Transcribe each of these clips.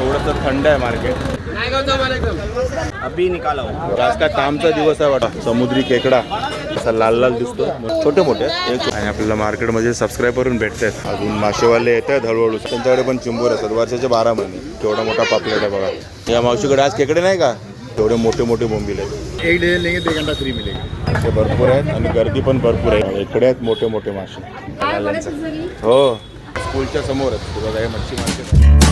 थोडंसं थंड आहे मार्केट. अभी निकाला हो. आज काय तामचा दिवस आहे वाटा समुद्री खेकडा असा लाल लाल दिसतो छोटे मोठे. एक आणि आपल्याला मार्केटमध्ये सबस्क्राईब करून भेटतात अजून मासेवाले येत आहेत हळूहळू. त्यांच्याकडे पण चिंबूर असतात. वर्षाचे बारा महिने. केवढा मोठा पापलेट आहे बघा. या मावशीकडे आज खेकडे नाही का? तेवढे मोठे मोठे बोंबील आहेत. एक डे लेंगे तो एक घंटा फ्री मिलेगा. असे भरपूर आहेत आणि गर्दी पण भरपूर आहे. इकडे आहेत मोठे मोठे मासे. हो. स्कूलच्या समोरच हे बघा हे मच्छी मार्केट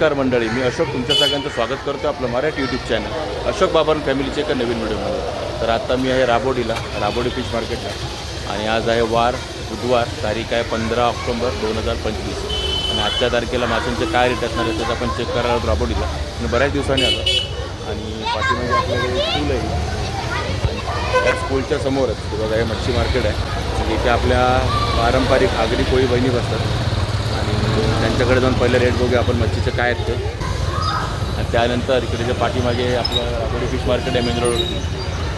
नमस्कार मंडळी मी अशोक तुमच्या सगळ्यांचं स्वागत करतो आपलं मराठी यूट्यूब चॅनल अशोक बाबान फॅमिलीच्या एका नवीन व्हिडिओमध्ये. तर आता मी आहे राबोडीला राबोडी फिश मार्केटला आणि आज आहे वार बुधवार तारीख आहे पंधरा ऑक्टोबर दोन हजार पंचवीस. आणि आजच्या तारखेला माशांचे काय रेट असणार आहे त्याचा आपण चेक करायला आहोत राबोडीला. आणि बऱ्याच दिवसांनी आलो. आणि पाठीमध्ये आपल्याकडे स्कूल आहे. त्या स्कूलच्या समोरच बघा हे मच्छी मार्केट आहे. इथे आपल्या पारंपरिक आगरी कोळी बहिणी बसतात. त्यांच्याकडे जाऊन पहिले रेट बघूया आपण मच्छीचे काय आहेत ते. आणि त्यानंतर इकडे जे पाठीमागे आपलं राबोडी फिश मार्केट आहे मेन रोडवरती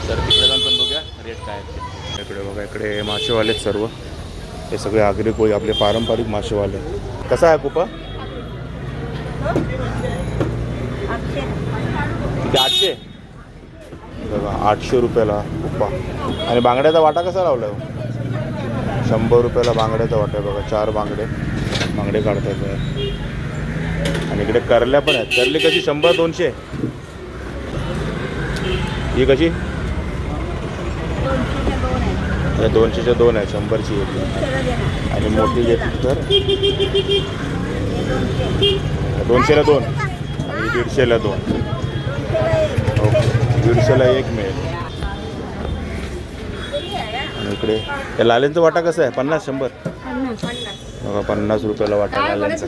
तर तिकडे जाऊन पण बघूया रेट काय आहेत ते. इकडे बघा इकडे मासेवाले आहेत सर्व. हे सगळे आगरी कोळी आपले पारंपरिक मासेवाले. कसा आहे कुपा? आठशे? बघा आठशे रुपयाला कुप्पा आणि बांगड्याचा वाटा कसा लावला आहे हो? शंभर रुपयाला बांगड्याचा वाटा आहे बघा चार बांगडे. बांगडे काढतात. आणि इकडे करल्या पण आहेत. करली कशी? शंभर दोनशे. ही कशी? हे दोनशेच्या दोन आहे शंभरची एक. आणि मोठी घेतली तर? दोनशेला दोन. आणि दीडशेला दोन. ओके. दीडशेला एक मिळेल. आणि इकडे. त्या लालेंचा वाटा कसा आहे? पन्नास शंभर? बघा पन्नास रुपयाला वाटा लाल्यांचा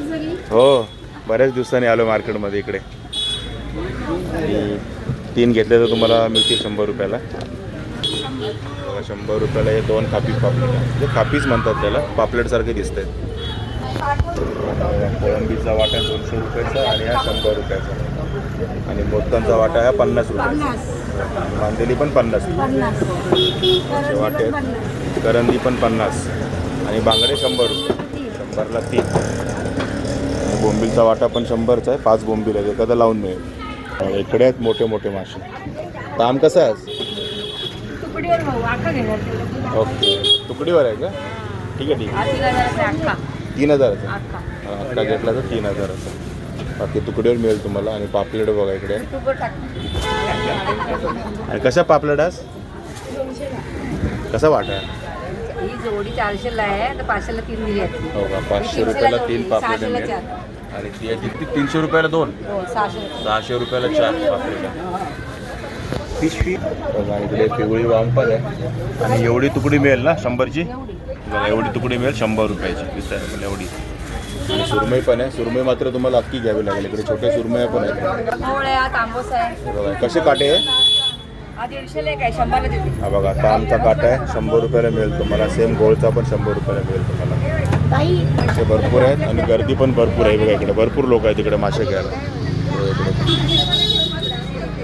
हो बऱ्याच दिवसांनी आलो मार्केटमध्ये इकडे. आणि तीन घेतले तर तुम्हाला मिळतील शंभर रुपयाला. बघा शंभर रुपयाला हे दोन खापी पापलेट. म्हणजे खापीच म्हणतात त्याला पापलेटसारखे दिसत आहेत कोळंबीचा वाटा दोनशे रुपयाचा आणि हा शंभर रुपयाचा. आणि मोदकांचा वाटा आहे पन्नास रुपयाचा. मांदेली पण पन्नास. असे वाटे करंदी पण पन्नास. आणि बांगडे शंभर रुपये. शंभरला तीन बोंबीलचा वाटा पण शंभरचा आहे पाच बोंबील आहेत एखादा लावून मिळेल. इकडे आहेत मोठे मोठे मासे. दाम कसं आहे ओके. तुकडीवर आहे का? ठीक आहे ठीक आहे. तीन हजाराचं. अक्का घेतला तर तीन हजाराचं. बाकी तुकडीवर मिळेल तुम्हाला आणि पापलेट बघा इकडे. आणि कशा पापलेट आज? कसा वाटा आहे? ही जोडी चारशेला आहे तर पाचशेला तीन दिली आहेत. हो का? पाचशे रुपयाला तीन पापलेट सहाशेला मिळेल चार. आणि ती आहे किती? तीनशे रुपयाला दोन? हो सहाशे. सहाशे रुपयाला चार पापलेट. फी बघा इकडे पिवळी वाम पण आहे. आणि एवढी तुकडी मिळेल ना शंभरची? एवढी. बघा एवढी तुकडी मिळेल शंभर रुपयाची विचार पण एवढी. आणि सुरमई पण आहे. सुरमई मात्र तुम्हाला अक्की घ्यावी लागेल. इकडे छोटे सुरमई पण आहेत. मोळ आहे तांबूस आहे. बघा कसे काटे आहे? हा हा बघा आता आमचा काटा आहे. शंभर रुपयाला मिळेल तुम्हाला. सेम गोळचा पण शंभर रुपयाला मिळेल तुम्हाला. असे भरपूर आहेत आणि गर्दी पण भरपूर आहे बघा इकडे. भरपूर लोक आहेत इकडे मासे घ्यायला. हो,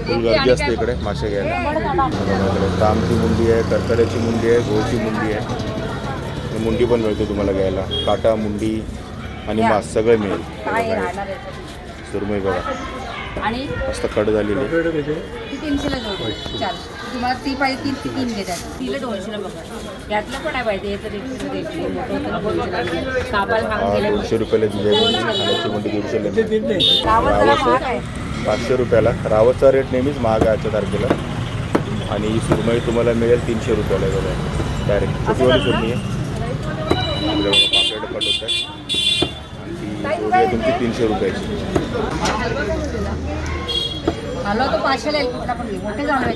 फुल गर्दी असते इकडे मासे घ्यायला. तामची मुंडी आहे करकऱ्याची मुंडी आहे गोळची मुंडी आहे. मुंडी पण मिळते तुम्हाला घ्यायला. काटा मुंडी आणि मास सगळं मिळेल. काय बघा, राहणार आहे सुरमई बघा. आणि मस्त कट झालेली. आहे. ती तीनशेला जोडी चारशे तुम्हाला ती पाहिजे ती ती तीन घेतात. तिला दोनशेला बघा. यातलं पण आहे पाहिजे. मोठं दोनशेला. कापाल भाग गेले दोनशे रुपयाला दिली. खाण्याची मुंडी दीडशेला मिळेल. गावात जरा रावस महाग आहे. आहे पाचशे रुपयाला. रावतचा रेट नेहमीच महाग आहे आजच्या तारखेला. आणि ही सुरमई तुम्हाला मिळेल तीनशे रुपयाला बघा. डायरेक्ट छोटीवाली सुरमई आहे.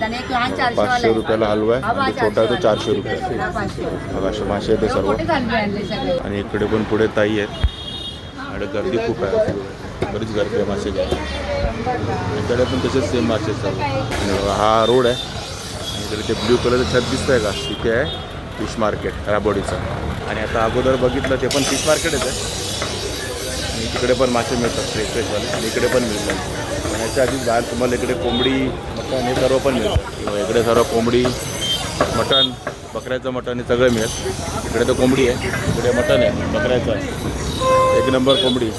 आणि एक लहान चारशे पाचशे रुपयाला हलवा आहे. आणि छोटा आहे तो चारशे रुपये. मासे आहेत सर्व. आणि इकडे पण पुढे ताई आहेत. आणि गर्दी खूप आहे. बरीच गर्दी आहे मासे घ्यायला. इकडे पण तसेच सेम मासे सर्व. हा रोड आहे. आणि इकडे ते ब्ल्यू कलरचं छत दिसतंय का? तिथे आहे. फिश मार्केट राबोडीचं. आणि आता अगोदर बघितलं ते पण फिश मार्केटच आहे. आणि तिकडे पण मासे मिळतात फ्रेश फ्रेशवाले आणि इकडे पण मिळतात. आणि ह्याच्या आधीच बाहेर तुम्हाला इकडे कोंबडी मटण हे सर्व पण मिळतं इकडे सर्व कोंबडी मटण बकऱ्याचं मटण हे सगळं मिळेल. इकडे तर कोंबडी आहे इकडे मटण आहे बकऱ्याचं आहे. एक नंबर कोंबडी.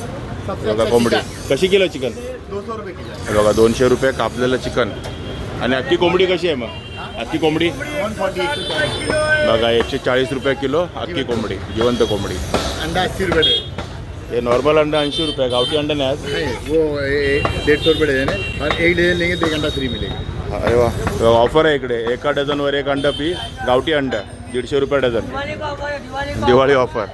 बघा कोंबडी. कशी किलो चिकन? रुपये बघा दोनशे रुपये कापलेलं चिकन. आणि अख्खी कोंबडी कशी आहे मग? अख्खी कोंबडी? बघा एकशे चाळीस रुपये किलो अख्खी कोंबडी जिवंत कोंबडी. अंडा अस्सी रुपये. हे नॉर्मल अंडा ऐंशी रुपये गावठी अंडा नाही आज नहीं वो डेढ़ सौ रुपये डजन है और एक डजन लेंगे तो एक अंडा फ्री मिलेगा. अरे वा ऑफर आहे इकडे. एका डझनवर एक अंडा पी गावठी अंडा दीडशे रुपये डझन. दिवाळी ऑफर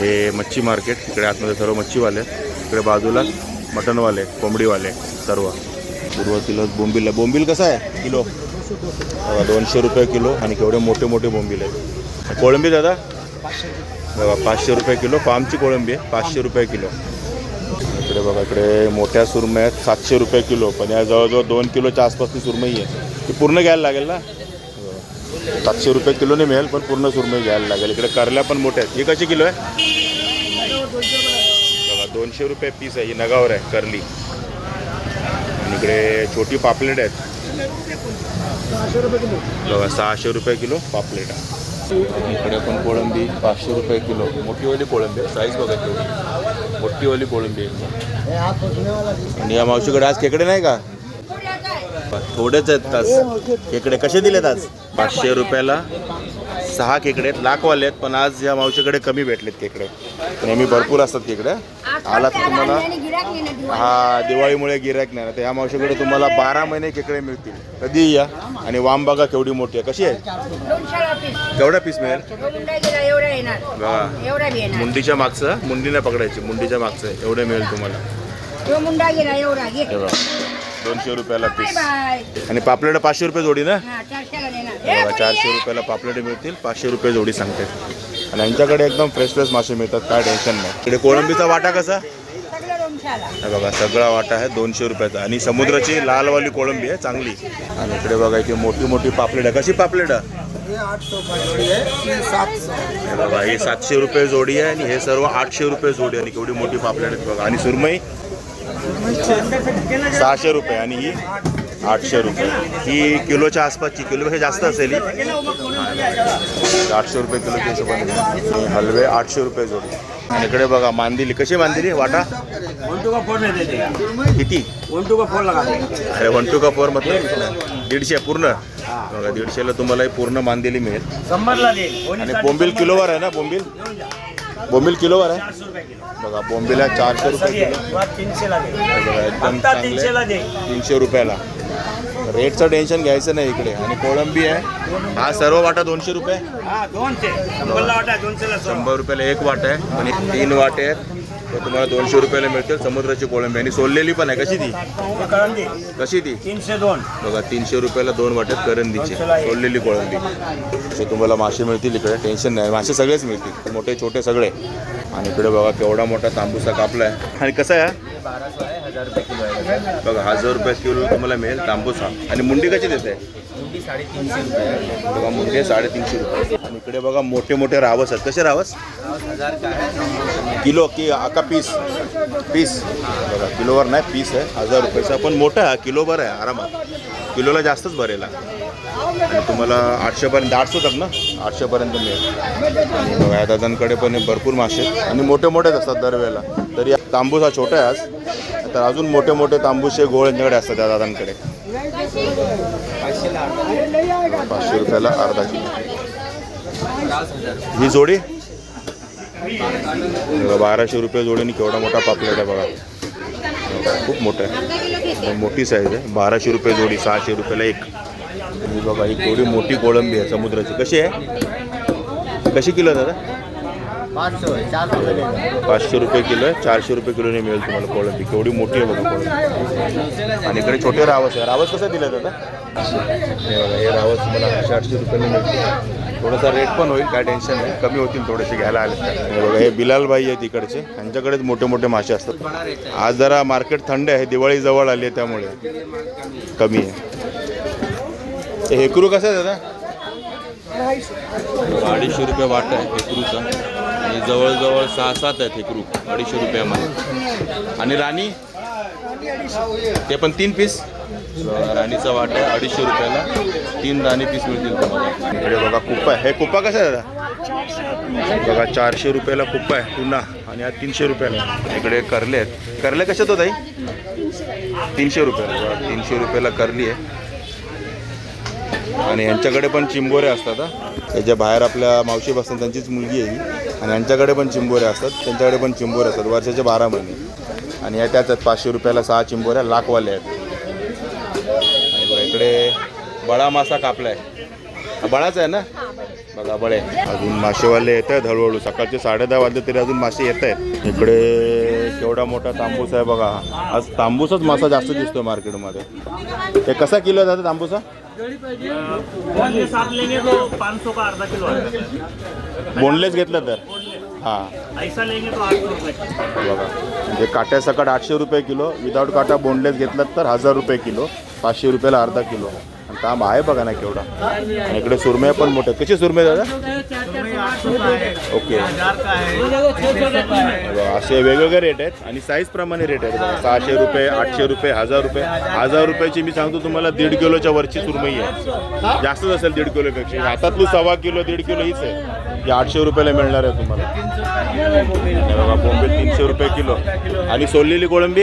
हे मच्छी मार्केट इकडे आतमध्ये सर्व मच्छीवाले इकडे बाजूला मटनवाले कोंबडीवाले सर्व. पूर्व किलो बोंबील आहे बोंबील कसं आहे? किलो. दोनशे रुपये किलो आणि केवढे मोठे मोठे बोंबील आहेत. कोळंबी दादा? बघा पाचशे रुपये किलो पामची कोळंबी आहे पाचशे रुपये किलो. इकडे बघा इकडे मोठ्या सुरमई आहेत सातशे रुपये किलो. पण या जवळजवळ दोन किलोच्या आसपासची सुरमई आहे. ती पूर्ण घ्यायला लागेल ना? सातशे रुपये किलोने मिळेल पण पूर्ण सुरमई घ्यायला लागेल. इकडे करल्या पण मोठ्या आहेत. ही कशी किलो आहे? बघा दोनशे रुपये पीस आहे ही नगावर आहे करली. आणि इकडे छोटी पापलेट आहेत. बघा सहाशे रुपये किलो पापलेट आहे. इकडे पण कोळंबी पाचशे रुपये किलो. मोठीवाली कोळंबी साईज बघा तेवढी मोठीवाली कोळंबी आणि या मावशीकडे आज खेकडे नाही का? थोडेच आहेत तास खेकडे कसे दिलेत आज? पाचशे रुपयाला. सहा खेकडे आहेत. लाखवाले आहेत पण आज या मावशीकडे कमी भेटलेत खेकडे. नेहमी भरपूर असतात खेकडे. आला तर तुम्हाला हा दिवाळीमुळे गिरायक नाही. तर या मावशीकडे तुम्हाला बारा महिने खेकडे मिळतील. कधी या? आणि वाम बघा केवढी मोठी आहे. कशी आहे? केवढा पीस मिळेल? येणार मुंडीच्या मागचं मुंडी नाही पकडायची. मुंडीच्या मागचं एवढे मिळेल तुम्हाला. दोनशे रुपयाला पीस आणि पापलेट पाचशे रुपये जोडी ना? हा चारशे रुपयाला पापलेट मिळतील पाचशे रुपये जोडी सांगते. आणि यांच्याकडे एकदम फ्रेश फ्रेश मासे मिळतात काय टेन्शन नाही. इकडे कोळंबीचा वाटा कसा? हे बघा सगळा वाटा आहे दोनशे रुपयाचा. आणि समुद्राची लालवाली कोळंबी आहे चांगली. आणि इकडे बघा इथे मोठी मोठी पापलेट. आहे कशी पापलेट? आहे हे बघा ही सातशे रुपये जोडी आहे आणि हे सर्व आठशे रुपये जोडी आहे. आणि केवढी मोठी पापलेट आहेत बघा. आणि सुरमई सहाशे रुपये आणि ही आठशे रुपये. ही किलोच्या आसपासची किलोपेक्षा जास्त असेल ही. आठशे रुपये किलोच्या हिशोबाने हलवे आठशे रुपये जोडी. आणि इकडे बघा मांदिली. कशी मांदिली? वाटा? किती? अरे वन टू का फोर मतलब दीडशे पूर्ण? बघा दीडशेला तुम्हाला ही पूर्ण मांदिली मिळेल. आणि बोंबील किलोवर आहे ना बोंबील? बोंबील किलोवर आहे? बघा बोंबीला चारशे रुपये किलो. तीनशे ला दे. बघा एकदम तीनशे चांगले. ला दे. तीनशे रुपयाला. रेटचं टेन्शन घ्यायचं नाही इकडे. आणि कोळंबी आहे. हा सर्व वाटा दोनशे रुपये? हा दोनशे. शंभरला वाटा दोनशेला सौ शंभर रुपयाला एक वाट आहे. आणि तीन वाटे आहेत. तर तुम्हाला दोनशे रुपयाला मिळतील. समुद्राची कोळंबी. आणि सोललेली पण आहे. कशी ती? कशी ती? तीनशे दोन. बघा तीनशे रुपयाला दोन वाट्यात करंदीचे. सोडलेली कोळंबी. असे तुम्हाला मासे मिळतील इकडे. टेन्शन नाही. मासे सगळेच मिळतील. मोठे छोटे सगळे. आणि इकडे बघा केवढा मोठा तांबूसा कापला आहे. आणि कसं आहे बघा हजार रुपये किलो तुम्हाला मिळेल तांबूसा. आणि मुंडी कशी देते बघा मुंडी आहे. साडेतीनशे रुपये. आणि इकडे बघा मोठे मोठे रावस आहेत. कसे रावस? किलो की आका पीस? पीस. बघा किलोवर नाही पीस आहे. हजार रुपयाचा. पण मोठा आहे किलो बरं आहे आरामात. किलोला जास्तच भरेल. आणि तुम्हाला आठशेपर्यंत आठशे तक ना? आठशेपर्यंत मिळेल. बघा या दादांकडे पण भरपूर मासे आणि मोठे मोठेच असतात दरवेळेला. तरी तांबूस हा छोटा आहे आज. तर अजून मोठे मोठे तांबूसचे गोळ यांच्याकडे असतात त्या दादांकडे. पाचशे रुपयाला अर्धा किलो. ही जोडी? बाराशे रुपये जोडीने केवढा मोठा पापलेट आहे बघा. खूप मोठा आहे. मोठी साईज आहे. बाराशे रुपये जोडी सहाशे रुपयाला एक. आणि बघा ही थोडी मोठी कोळंबी आहे समुद्राची. कशी आहे? कशी किलो दादा? पाचशे रुपये किलो आहे. चारशे रुपये किलोने मिळेल तुम्हाला कोळंबी. केवढी मोठी आहे बघा कोळंबी. आणि इकडे छोटे रावस आहे. रावस कसं दिलं दादा? हे बघा हे रावस तुम्हाला आठशे आठशे रुपयाने मिळतील. थोडासा रेट पण होईल काय टेन्शन नाही. कमी होतील थोडेसे घ्यायला आले हे बघा हे बिलालबाई आहेत इकडचे. यांच्याकडेच मोठे मोठे मासे असतात. आज जरा मार्केट थंड आहे. दिवाळी जवळ आली आहे त्यामुळे. कमी आहे. हेकरू कसं आहे दादा? अडीचशे रुपये वाट आहे हेकरूचा. आणि जवळजवळ सहा सात आहेत हेकरू अडीचशे रुपयामध्ये. आणि राणी? ते पण तीन पीस राणीचा वाटा आहे अडीचशे रुपयाला तीन राणी पीस मिळतील तुम्हाला. इकडे बघा कुप्पा आहे. हे कुप्पा कसा आहे दादा? बघा चारशे रुपयाला कुप्पा आहे पुन्हा. आणि हा तीनशे रुपयाला इकडे करले आहेत. करले कशात होत ताई? तीनशे रुपयाला. तीनशे रुपयाला करली आहे. आणि यांच्याकडे पण चिंबोरे असतात हा. त्याच्या बाहेर आपल्या मावशी बसतात त्यांचीच मुलगी आहे ही. आणि यांच्याकडे पण चिंबोरे असतात. त्यांच्याकडे पण चिंबोरे असतात. वर्षाचे बारा महिने. आणि या त्याच आहेत पाचशे रुपयाला सहा चिंबोऱ्या लाखवाले आहेत. आणि बघा इकडे बळा मासा कापलाय. हा बळाच आहे ना? बघा बळे अजून मासेवाले येत आहेत हळूहळू. सकाळचे साडे दहा वाजले तरी अजून मासे येत आहेत इकडे केवढा मोठा तांबूस आहे बघा. आज तांबूसच मासा जास्त दिसतोय मार्केटमध्ये. ते कसा किलो आहे दादा तांबूसा? बोनलेस घेतलं तर? हां. ऐसा लेंगे तो आठ सौ रुपये बघा. म्हणजे काट्यासकट आठशे रुपये किलो विदाऊट काटा बोनलेस घेतलात तर हजार रुपये किलो पाचशे रुपयाला अर्धा किलो. आणि तांब आहे बघा ना केवढा. आणि इकडे सुरमई पण मोठे. आहेत. कसे सुरमई दादा? ओके. असे वेगवेगळे रेट आहेत आणि साईज प्रमाणे रेट आहेत. सहाशे रुपये आठशे रुपये हजार रुपये. हजार रुपयाची मी सांगतो तुम्हाला दीड किलोच्या वरची सुरमई आहे. जास्तच असेल दीड किलोपेक्षा. हातातली सव्वा किलो दीड किलो हीच आहे. आठशे रुपयाला मिळणार आहे तुम्हाला. बघा बोंबील तीनशे रुपये किलो. आणि सोललेली कोळंबी?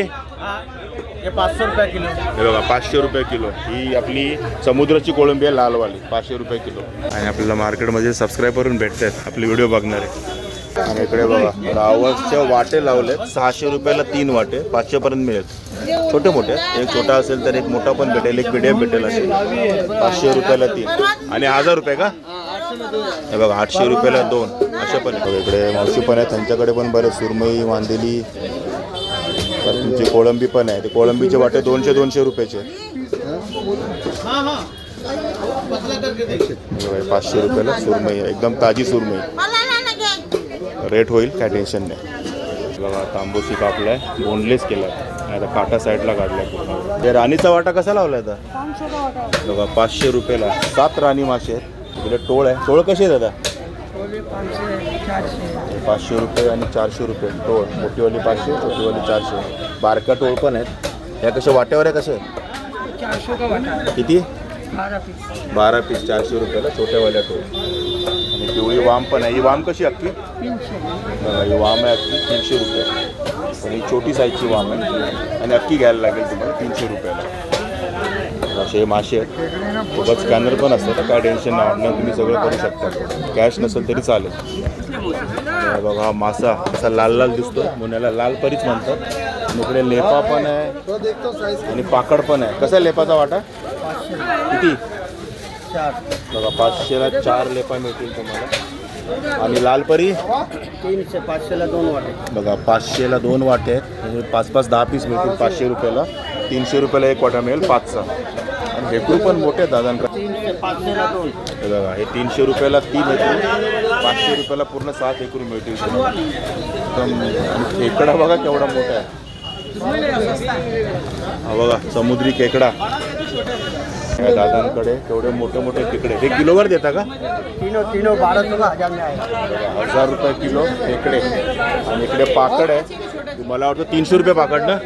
ये पाँच सौ रुपये किलो. हे बघा पाचशे रुपये किलो. ही आपली समुद्राची कोळंबी आहे लालवाली. पाचशे रुपये किलो. आणि आपल्याला मार्केटमध्ये सबस्क्राईब करून भेटत आहेत आपले व्हिडिओ बघणारे. आणि इकडे बघा रावसचे वाटे लावलेत. सहाशे रुपयाला तीन वाटे. पाचशे पर्यंत मिळेल. छोटे मोठे. एक छोटा असेल तर एक मोठा पण भेटेल. एक मिडियम भेटेल असेल. पाचशे रुपयाला तीन. आणि हजार रुपये का? हे बघा आठशे रुपयाला दोन. असे पण इकडे मावशी पण आहेत. त्यांच्याकडे पण बरेच सुरमई वांदेली तर तुमची कोळंबी पण आहे. ते कोळंबीचे वाटे दोनशे दोनशे रुपयाचे. हे पाचशे रुपयाला सुरमई आहे. एकदम ताजी सुरमई. रेट होईल काय टेन्शन नाही. बघा तांबूशी कापलाय. बोनलेस केलाय. आणि आता काटा साईडला काढलाय ते. राणीचा वाटा कसा लावलाय आता? बघा पाचशे रुपयाला सात राणी मासे आहेत. इकडे टोळ आहे. टोळ कशी आहे दादा? पाचशे रुपये आणि चारशे रुपये. टोळ. मोठीवाली पाचशे छोटीवाली चारशे. बारका टोळ पण आहेत. या कशा वाट्यावर आहे कसे? किती? बारा पीस. चारशे रुपयाला छोट्यावाल्या टोळ. आणि पिवळी वाम पण आहे. ही वाम कशी अख्खी? बघा ही वाम आहे अख्खी तीनशे रुपये. आणि ही छोटी साईजची वाम आहे. आणि अख्खी घ्यायला लागेल तुम्हाला तीनशे रुपयाला. असे हे मासे आहेत सोबत स्कॅनर पण असतं तर काय टेन्शन नाही ऑनलाईन तुम्ही सगळं करू शकता. कॅश नसेल तरी चालेल. बघा हा मासा असा लाल लाल दिसतो म्हणून याला लाल परीच म्हणतात. इकडे लेपा पण आहे आणि पाकड पण आहे. कसा आहे लेपाचा वाटा? किती? बघा पाचशेला चार लेपा मिळतील तुम्हाला. आणि लाल परी? तीनशे पाचशेला दोन वाटे. बघा पाचशेला दोन वाटे आहेत. म्हणजे पाच पाच दहा पीस मिळतील पाचशे रुपयाला. तीनशे रुपयाला एक वाटा मिळेल पाचचा. आणि हेकरू पण मोठे दादांकडे. हे बघा हे तीनशे रुपयाला तीन हेकरू पाचशे रुपयाला पूर्ण सात हेकरू मिळतील. एकदम आणि खेकडा बघा केवढा मोठा आहे. हा बघा समुद्री खेकडा. या दादांकडे केवढे मोठे मोठे खेकडे. हे किलोवर देता का? तीनों तीनों बारह सौ का हजार रुपये किलो खेकडे. आणि इकडे पाकड आहे. मला वाटतं तीनशे रुपये पाकड ना?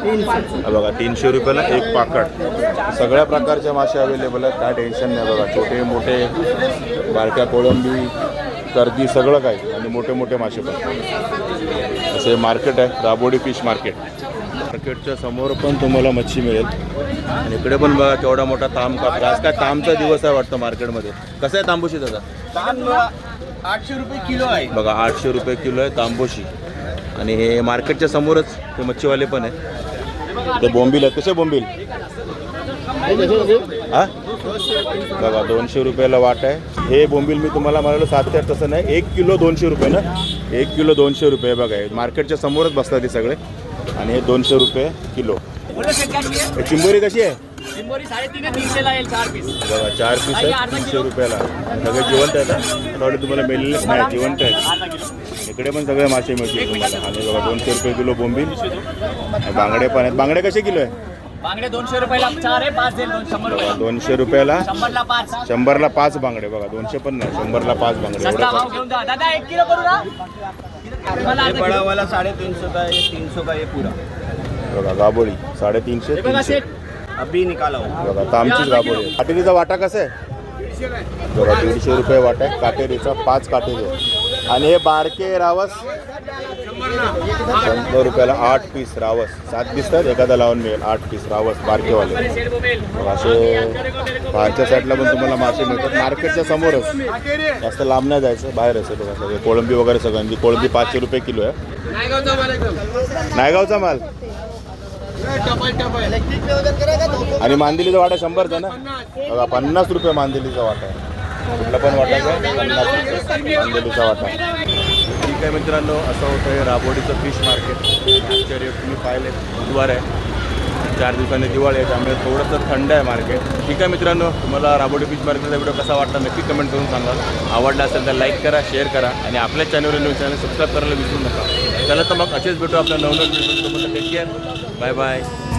बघा तीनशे रुपयाला एक पाकड. सगळ्या प्रकारचे मासे अवेलेबल आहेत. काय टेन्शन नाही बघा. छोटे मोठे बारक्या कोळंबी कर्दी सगळं काही. आणि मोठे मोठे मासे पण. असे मार्केट आहे. राबोडी फिश मार्केट मार्केटच्या समोर पण तुम्हाला मच्छी मिळेल. आणि इकडे पण बघा केवढा मोठा ताम कापला. आज काय तामचा दिवस आहे वाटतं मार्केटमध्ये कसं आहे तांबूशी दादा? आठशे रुपये किलो आहे. बघा आठशे रुपये किलो आहे तांबोशी. आणि हे मार्केटच्या समोरच ते मच्छीवाले पण आहे. ते बोंबील आहेत. कसे बोंबील? हा? बघा दोनशे रुपयाला वाट आहे. हे बोंबील मी तुम्हाला म्हणालो सात ते आठ तसं नाही. एक किलो दोनशे रुपये ना? एक किलो दोनशे रुपये बघा मार्केटच्या समोरच बसतात हे सगळे. आणि हे दोनशे रुपये किलो. चिंबोरी कशी आहे? साडेतीन तीनशे चार पीस बघा चार पीस आहेत तीनशे रुपयाला. आणि सगळे जिवंत आहेत हा. थोडे तुम्हाला मिळलेलेच नाही जिवंत आहेत. इकडे पण सगळे मासे मिळतील तुम्हाला. आणि बघा दोनशे रुपये किलो बोंबील. आणि बांगडे पण आहेत. बांगडे कसे किलो आहे बांगडे दोनशे रुपयाला चार आहे पाच देईल दोन शंभर दोनशे रुपयाला? शंभरला पाच. शंभरला पाच बांगडे. बघा दोनशे पण नाही शंभरला पाच बांगडे. एवढं सस्ता भाव पण. घेऊन जा. दादा एक किलो करू ना. मला अर्धा किलो. वाला साढ़े तीन सौ का है तीन सौ का ये पूरा. बघा गाबोळी साडेतीनशे बघा तीनशे. सेट. अभी निकाला हो। बघा आता आमचीच गाभोळी आहे. काटेरीचा वाटा कसा आहे? बघा दीडशे रुपये वाटा आहे. काटेरीचा पाच काटेरी आहे. आणि हे बारके रावस. शंभर रुपयाला आठ पीस रावस. सात दिसतात एखादा लावून मिळेल. आठ पीस रावस बारकेवाले. असे बाहेरच्या साईडला पण तुम्हाला मासे मिळतात. मार्केटच्या समोरच. जास्त लांब नाही जायचं. बाहेरच आहे बघा सगळे. कोळंबी वगैरे सगळं. आणि ती कोळंबी पाचशे रुपये किलो आहे. नायगावचा माल. आणि मांदिलीचा वाटा शंभरचा ना बघा पन्नास रुपये मांदिलीचा वाटा आहे. कुठला पण वाटायचा पन्नास रुपये मांदिलीचा वाटा ठीक आहे मित्रांनो असं होतं हे राबोडीचं फिश मार्केट आजच्या रेट तुम्ही पाहिले बुधवार आहे. चार दिवसांनी दिवाळी आहे त्यामुळे थोडंसं थंड आहे मार्केट ठीक आहे मित्रांनो तुम्हाला राबोडी फिश मार्केटचा व्हिडिओ कसा वाटला नक्की कमेंट करून सांगा. आवडला असेल तर लाईक करा शेअर करा आणि आपल्या चॅनलवर न्यूज चॅनल सबस्क्राईब करायला विसरू नका. चला तर मग असेच भेटू आपल्या नवनवीन video take care Bye bye.